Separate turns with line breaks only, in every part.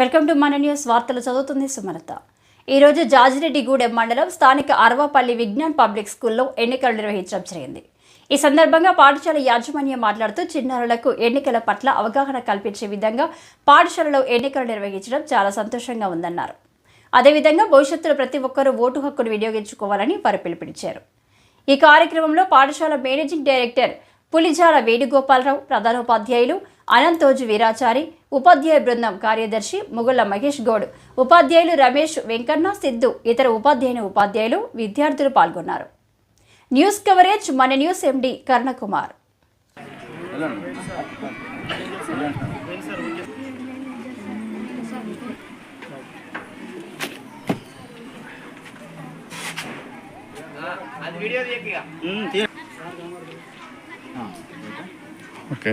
Welcome to మన news వార్తలు చదువుతుంది సుమలత. ఈరోజు జాజిరెడ్డిగూడెం మండలం స్థానిక అరవపల్లి విజ్ఞాన్ పబ్లిక్ స్కూల్లో ఎన్నికలు నిర్వహించడం జరిగింది. ఈ సందర్భంగా పాఠశాల యాజమాన్యం మాట్లాడుతూ చిన్నారులకు ఎన్నికల పట్ల అవగాహన కల్పించే విధంగా పాఠశాలలో ఎన్నికలు నిర్వహించడం చాలా సంతోషంగా ఉందన్నారు. అదేవిధంగా భవిష్యత్తులో ప్రతి ఒక్కరూ ఓటు హక్కును వినియోగించుకోవాలని వారు పిలుపునిచ్చారు. ఈ కార్యక్రమంలో పాఠశాల మేనేజింగ్ డైరెక్టర్ పులిజాల వేణుగోపాలరావు ప్రధానోపాధ్యాయులు అనంతోజు వీరాచారి ఉపాధ్యాయ బృందం కార్యదర్శి ముగుళ్ళ మహేష్ గౌడ్ ఉపాధ్యాయులు రమేష్ వెంకన్న సిద్ధు ఇతర ఉపాధ్యాయుని ఉపాధ్యాయులు విద్యార్థులు పాల్గొన్నారు. న్యూస్ కవరేజ్ మన న్యూస్ ఎండి కర్ణకుమార్.
ఓకే.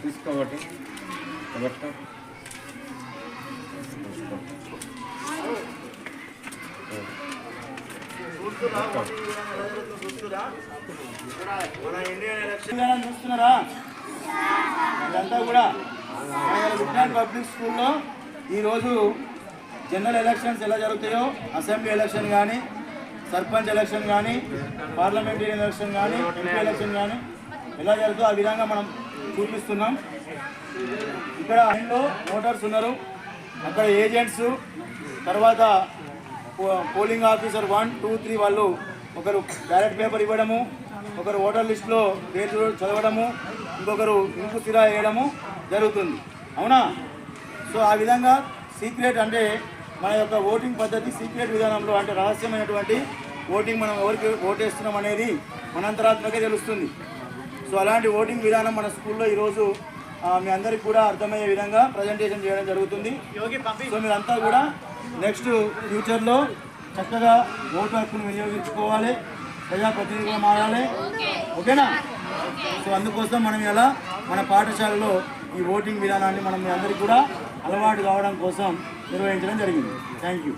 తీసుకోబట్టి పట్టుకో
తెలంగాణ చూస్తున్నారా? ఇదంతా కూడా పబ్లిక్ స్కూల్లో ఈరోజు జనరల్ ఎలక్షన్స్ ఎలా జరుగుతాయో అసెంబ్లీ ఎలక్షన్ కానీ సర్పంచ్ ఎలక్షన్ కానీ పార్లమెంటరీ ఎలక్షన్ కానీ ఎంపీ ఎలక్షన్ కానీ ఎలా జరుగుతుందో ఆ విధంగా మనం చూపిస్తున్నాం. ఇక్కడ లైన్లో ఓటర్స్ ఉన్నారు. అక్కడ ఏజెంట్స్ తర్వాత పో- polling officer one two three వాళ్ళు ఒకరు బ్యాలెట్ పేపర్ ఇవ్వడము ఒకరు ఓటర్ లిస్టులో పేరు చదవడము ఇంకొకరు ఇంకు సిరా వేయడము జరుగుతుంది. అవునా? సో ఆ విధంగా సీక్రెట్ అంటే మన యొక్క ఓటింగ్ పద్ధతి సీక్రెట్ విధానంలో అంటే రహస్యమైనటువంటి ఓటింగ్ మనం ఎవరికి ఓటేస్తున్నాం అనేది మనంతరాత్మకే తెలుస్తుంది. సో అలాంటి ఓటింగ్ విధానం మన స్కూల్లో ఈరోజు మీ అందరికి కూడా అర్థమయ్యే విధంగా ప్రజెంటేషన్ చేయడం జరుగుతుంది. సో మీరంతా కూడా నెక్స్ట్ ఫ్యూచర్లో చక్కగా ఓటు హక్కును వినియోగించుకోవాలి ప్రజాప్రతినిధిగా మారాలి. ఓకేనా? సో అందుకోసం మనం ఇలా మన పాఠశాలలో ఈ ఓటింగ్ విధానాన్ని మనం మీ అందరికీ కూడా అలవాటు కావడం కోసం నిర్వహించడం జరిగింది. Thank you